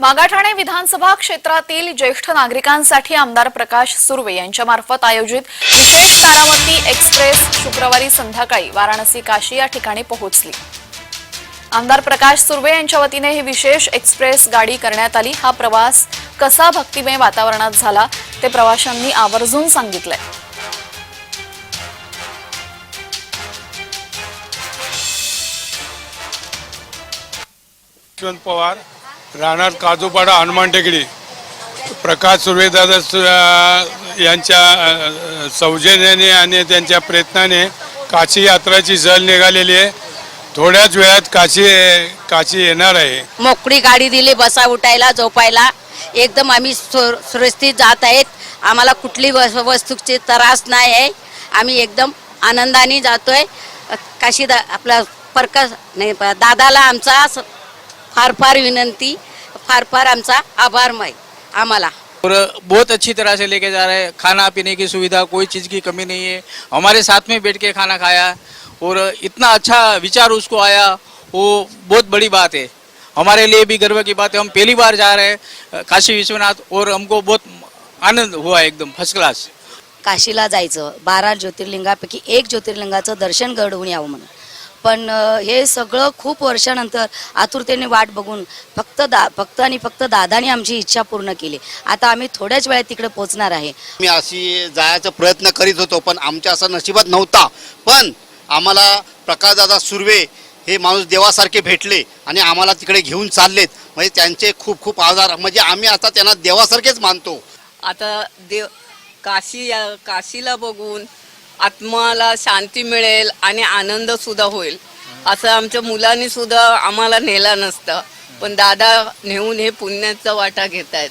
मागाठाणे विधानसभा क्षेत्रातील ज्येष्ठ नागरिकांसाठी आमदार प्रकाश सुर्वे यांच्यामार्फत आयोजित विशेष तारावती एक्सप्रेस शुक्रवारी संध्याकाळी वाराणसी काशी या ठिकाणी पोहोचली. आमदार प्रकाश सुर्वे यांच्या वतीने ही विशेष एक्सप्रेस गाडी करण्यात आली. हा प्रवास कसा भक्तिमय वातावरणात झाला ते प्रवाशांनी आवर्जून सांगितलंय. पवार राहणार काजूपाडा हनुमान टेकडी. प्रकाश सुर्वेदादा यांच्या सौजन्याने आणि त्यांच्या प्रयत्नाने काशी यात्राची सहल निघालेली आहे. थोड्याच वेळात काशी काशी येणार आहे. मोकळी गाडी दिली बसा उठायला झोपायला. एकदम आम्ही सु- सुरक्षित जात आहेत. आम्हाला कुठली वस- वस्तूची त्रास नाही आहे. आम्ही एकदम आनंदाने जातोय. काशी दा आपला प्रकाश नाही दादाला आमचा फार फार विनंती फार फार आमचा आभारमय आम्हाला. और बहुत अच्छी तरह से लेके जा रहे हैं खाना पीने की सुविधा कोई चीज़ की कमी नहीं है। हमारे साथ में बैठ के खाना खाया और इतना अच्छा विचार उसको आया वो बहुत बड़ी बात है। हमारे लिए भी गर्व की बात है हम पहली बार जा रहे हैं काशी विश्वनाथ और हमको बहुत आनंद हुआ एकदम फर्स्ट क्लास काशीला जायचं बारा ज्योतिर्लिंगापैकी एक ज्योतिर्लिंगाचं दर्शन घडवून यावं म्हणून. पण हे सगळं खूप वर्षानंतर आतुरतेने वाट बघून फक्त दा फक्त आणि फक्त दादानी आमची इच्छा पूर्ण केली. आता आम्ही थोड्याच वेळात तिकडे पोहोचणार आहे. मी अशी जायचा प्रयत्न करीत होतो पण आमच्या असं नशिबात नव्हता. पण आम्हाला प्रकाशदादा सुर्वे हे माणूस देवासारखे भेटले आणि आम्हाला तिकडे घेऊन चाललेत. म्हणजे त्यांचे खूप खूप आजार म्हणजे आम्ही आता त्यांना देवासारखेच मानतो. आता देव काशी या काशीला बघून आत्माला शांती मिळेल आणि आनंद सुद्धा होईल. असं आमच्या मुलांनी सुद्धा आम्हाला नेला नसतं. पण दादा नेऊन हे पुण्याचा वाटा घेत आहेत